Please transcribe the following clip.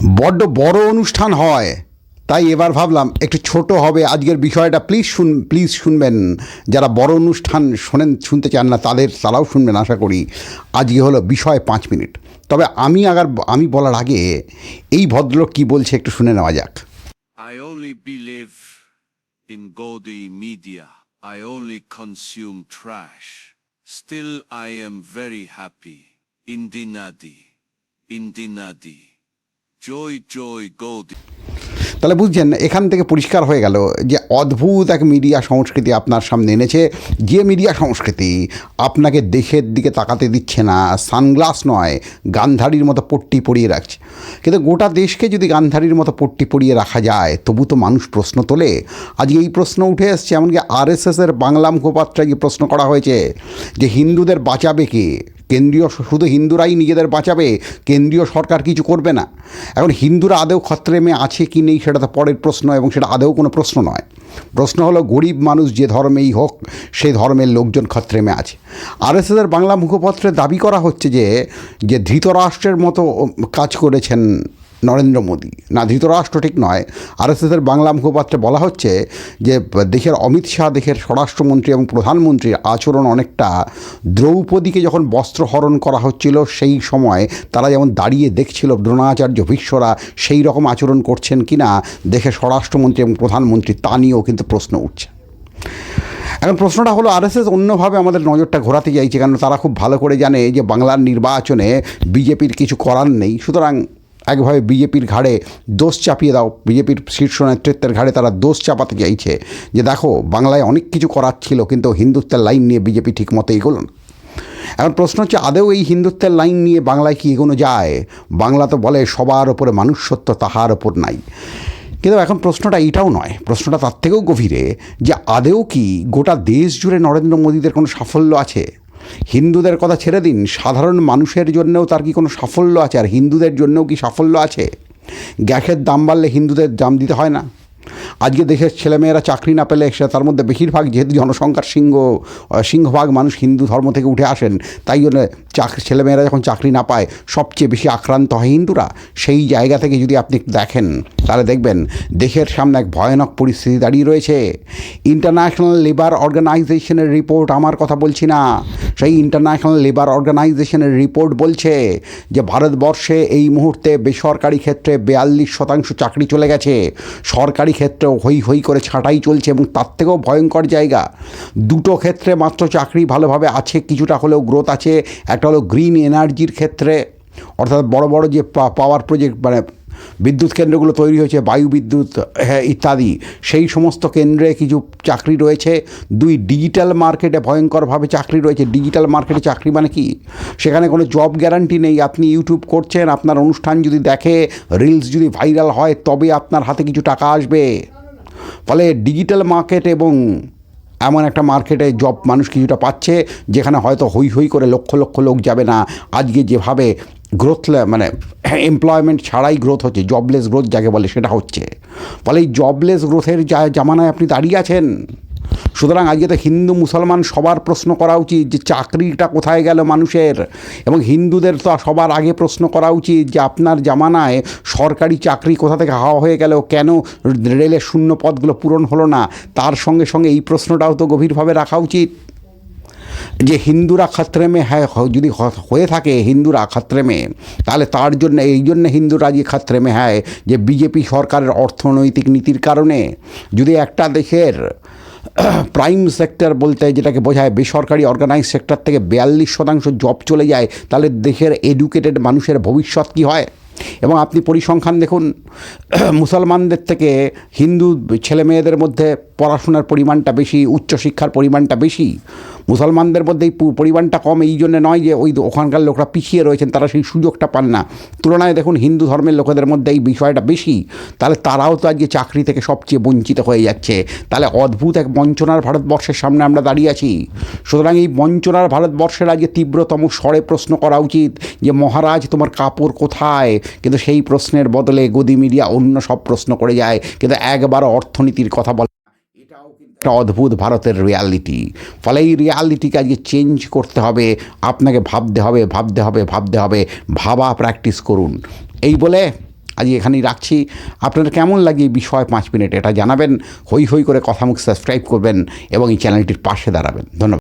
বড্ড বড় অনুষ্ঠান হয় তাই এবার ভাবলাম একটু ছোট হবে আজকের বিষয়টা প্লিজ শুন প্লিজ শুনবেন যারা বড় অনুষ্ঠান শোনেন শুনতে চান না তাদের তারাও শুনবেন আশা করি আজকে হলো বিষয় পাঁচ মিনিট তবে আমি আগার আমি বলার আগে এই ভদ্রলোক কী বলছে একটু শুনে নেওয়া যাক I only believe in Gaudy media. I only consume trash. Still, I am very happy. Indinadi. Indinadi. তাহলে বুঝছেন, এখান থেকে পরিষ্কার হয়ে গেল যে অদ্ভুত এক মিডিয়া সংস্কৃতি আপনার সামনে এনেছে। যে মিডিয়া সংস্কৃতি আপনাকে দেশের দিকে তাকাতে দিচ্ছে না, সানগ্লাস নয়, গান্ধারীর মতো পট্টি পরিয়ে রাখছে। কিন্তু গোটা দেশকে যদি গান্ধারীর মতো পট্টি পরিয়ে রাখা যায়, তবু তো মানুষ প্রশ্ন তোলে। আজকে এই প্রশ্ন উঠে এসছে, এমনকি আরএসএসের বাংলা মুখপাত্রে গিয়ে প্রশ্ন করা হয়েছে যে হিন্দুদের বাঁচাবে কে? কেন্দ্রীয় শুধু হিন্দুরাই নিজেদের বাঁচাবে, কেন্দ্রীয় সরকার কিছু করবে না। এখন হিন্দুরা আদেও খত্রেমে আছে কি নেই সেটা তো পরের প্রশ্ন এবং সেটা আদেও কোনো প্রশ্ন নয়। প্রশ্ন হলো গরিব মানুষ যে ধর্মেই হোক সেই ধর্মের লোকজন খত্রেমে আছে। আরএসএসের বাংলা মুখপত্রে দাবি করা হচ্ছে যে যে ধৃতরাষ্ট্রের মতো কাজ করেছেন নরেন্দ্র মোদী। না, ধৃতরাষ্ট্র ঠিক নয়। আরএসএসের বাংলা মুখপাত্রে বলা হচ্ছে যে, দেশের অমিত শাহ, দেশের স্বরাষ্ট্রমন্ত্রী এবং প্রধানমন্ত্রীর আচরণ অনেকটা দ্রৌপদীকে যখন বস্ত্র হরণ করা হচ্ছিল, সেই সময় তারা যেমন দাঁড়িয়ে দেখছিল দ্রোণাচার্য ভীষ্মরা, সেই রকম আচরণ করছেন কি না দেশের স্বরাষ্ট্রমন্ত্রী এবং প্রধানমন্ত্রী, তা নিয়েও কিন্তু প্রশ্ন উঠছে। এখন প্রশ্নটা হলো, আরএসএস অন্যভাবে আমাদের নজরটা ঘোরাতে চাইছে কারণ তারা খুব ভালো করে জানে যে, বাংলার নির্বাচনে বিজেপির কিছু করার নেই। সুতরাং একভাবে বিজেপির ঘাড়ে দোষ চাপিয়ে দাও, বিজেপির শীর্ষ নেতৃত্বের ঘাড়ে তারা দোষ চাপাতে চাইছে। যে দেখো, বাংলায় অনেক কিছু করার ছিল, কিন্তু হিন্দুত্বের লাইন নিয়ে বিজেপি ঠিক মতো এগোলো না। এখন প্রশ্ন হচ্ছে আদেও এই হিন্দুত্বের লাইন নিয়ে বাংলায় কি এগোনো যায়? বাংলা তো বলে, সবার ওপরে মানুষত্ব তাহার ওপর নাই। কিন্তু এখন প্রশ্নটা এটাও নয়, প্রশ্নটা তার থেকেও গভীরে যে আদেও কি গোটা দেশ জুড়ে নরেন্দ্র মোদীদের কোনো সাফল্য আছে? হিন্দুদের কথা ছেড়ে দিন। সাধারণ মানুষের জন্যও তার কি কোনো সাফল্য আছে? আর হিন্দুদের জন্যও কি সাফল্য আছে? গ্যাসের দাম বাড়লে হিন্দুদের দাম দিতে হয় না। আজকে দেশের ছেলেমেয়েরা চাকরি না পেলে তার মধ্যে বেশিরভাগ যেহেতু জনসংখ্যার সিংহ সিংহভাগ মানুষ হিন্দু ধর্ম থেকে উঠে আসেন, তাই জন্য চাকরি ছেলেমেয়েরা যখন চাকরি না পায়, সবচেয়ে বেশি আক্রান্ত হয় হিন্দুরা। সেই জায়গা থেকে যদি আপনি দেখেন, তাহলে দেখবেন দেশের সামনে এক ভয়ানক পরিস্থিতি দাঁড়িয়ে রয়েছে। ইন্টারন্যাশনাল লেবার অর্গানাইজেশনের রিপোর্ট আমার কথা বলছি না। সেই ইন্টারন্যাশনাল লেবার অর্গানাইজেশনের রিপোর্ট বলছে যে, ভারতবর্ষে এই মুহূর্তে বেসরকারি ক্ষেত্রে বেয়াল্লিশ শতাংশ চাকরি চলে গেছে। সরকারি ক্ষেত্রেও হই হই করে ছাঁটাই চলছে এবং তার থেকেও ভয়ঙ্কর জায়গা। দুটো ক্ষেত্রে মাত্র চাকরি ভালোভাবে আছে, কিছুটা হলেও গ্রোথ আছে, একটা হলো গ্রিন এনার্জির ক্ষেত্রে। অর্থাৎ বড় বড় যে পাওয়ার প্রজেক্ট মানে বিদ্যুৎ কেন্দ্রগুলো তৈরি হয়েছে, বায়ু বিদ্যুৎ হ্যাঁ ইত্যাদি। সেই সমস্ত কেন্দ্রে কিছু চাকরি রয়েছে। দুই ডিজিটাল মার্কেটে ভয়ঙ্করভাবে চাকরি রয়েছে। ডিজিটাল মার্কেটে চাকরি মানে কি? সেখানে কোনো জব গ্যারান্টি নেই। আপনি ইউটিউব করছেন, আপনার অনুষ্ঠান যদি দেখে, রিলস যদি ভাইরাল হয়, তবে আপনার হাতে কিছু টাকা আসবে। ফলে ডিজিটাল মার্কেট এবং এমন একটা মার্কেটে জব মানুষ কিছুটা পাচ্ছে, যেখানে হয়তো হই হই করে লক্ষ লক্ষ লোক যাবে না। আজকে যেভাবে গ্রোথ মানে এমপ্লয়মেন্ট ছাড়াই গ্রোথ হচ্ছে জবলেস গ্রোথ যাকে বলে সেটা হচ্ছে। ফলে এই জবলেস গ্রোথের যা জামানায় আপনি দাঁড়িয়ে আছেন। সুতরাং আজকে তো হিন্দু, মুসলমান সবার প্রশ্ন করা উচিত যে চাকরিটা কোথায় গেল মানুষের? এবং হিন্দুদের তো সবার আগে প্রশ্ন করা উচিত যে আপনার জামানায় সরকারি চাকরি কোথা থেকে হাওয়া হয়ে গেল? কেন রেলের শূন্য পদগুলো পূরণ হলো না? তার সঙ্গে সঙ্গে এই প্রশ্নটাও তো গভীরভাবে রাখা উচিত। যে হিন্দুরা খাত্রেমে হ্যাঁ যদি হয়ে থাকে হিন্দুরা খাত্রেমে, তাহলে তার জন্য, এই জন্য হিন্দুরা যে খাত্রেমে হ্যাঁ যে বিজেপি সরকারের অর্থনৈতিক নীতির কারণে যদি একটা দেশের প্রাইম সেক্টর বলতে যেটাকে বোঝায়, বেসরকারি অর্গানাইজ সেক্টর থেকে বিয়াল্লিশ শতাংশ জব চলে যায়, তাহলে দেশের এডুকেটেড মানুষের ভবিষ্যৎ কী হয়? এবং আপনি পরিসংখ্যান দেখুন, মুসলমানদের থেকে হিন্দু ছেলে মেয়েদের মধ্যে পড়াশোনার পরিমাণটা বেশি, উচ্চশিক্ষার পরিমাণটা বেশি। মুসলমানদের মধ্যে এই পরিমাণটা কম, এই জন্য নয় যে ওই ওখানকার লোকরা পিছিয়ে রয়েছেন, তারা সেই সুযোগটা পান না। তুলনায় দেখুন, হিন্দু ধর্মের লোকেদের মধ্যে এই বিষয়টা বেশি। তাহলে তারাও তো আজকে চাকরি থেকে সবচেয়ে বঞ্চিত হয়ে যাচ্ছে। তাহলে অদ্ভুত এক বঞ্চনার ভারতবর্ষের সামনে আমরা দাঁড়িয়ে আছি। সুতরাং এই বঞ্চনার ভারতবর্ষের আজকে তীব্রতম স্বরে প্রশ্ন করা উচিত যে, মহারাজ, তোমার কাপড় কোথায়? কিন্তু সেই প্রশ্নের বদলে গদি মিডিয়া অন্য সব প্রশ্ন করে যায়। কিন্তু একবারও অর্থনীতির কথা বলে এটাও একটা অদ্ভুত ভারতের রিয়ালিটি ফলে এই রিয়ালিটিকে আজকে চেঞ্জ করতে হবে। আপনাকে ভাবতে হবে ভাবতে হবে ভাবতে হবে। ভাবা প্র্যাকটিস করুন। এই বলে আজ এখানেই রাখছি। আপনার কেমন লাগে এই বিষয় পাঁচ মিনিট? এটা জানাবেন। হই হই করে কথামুখ সাবস্ক্রাইব করবেন এবং এই চ্যানেলটির পাশে দাঁড়াবেন। ধন্যবাদ।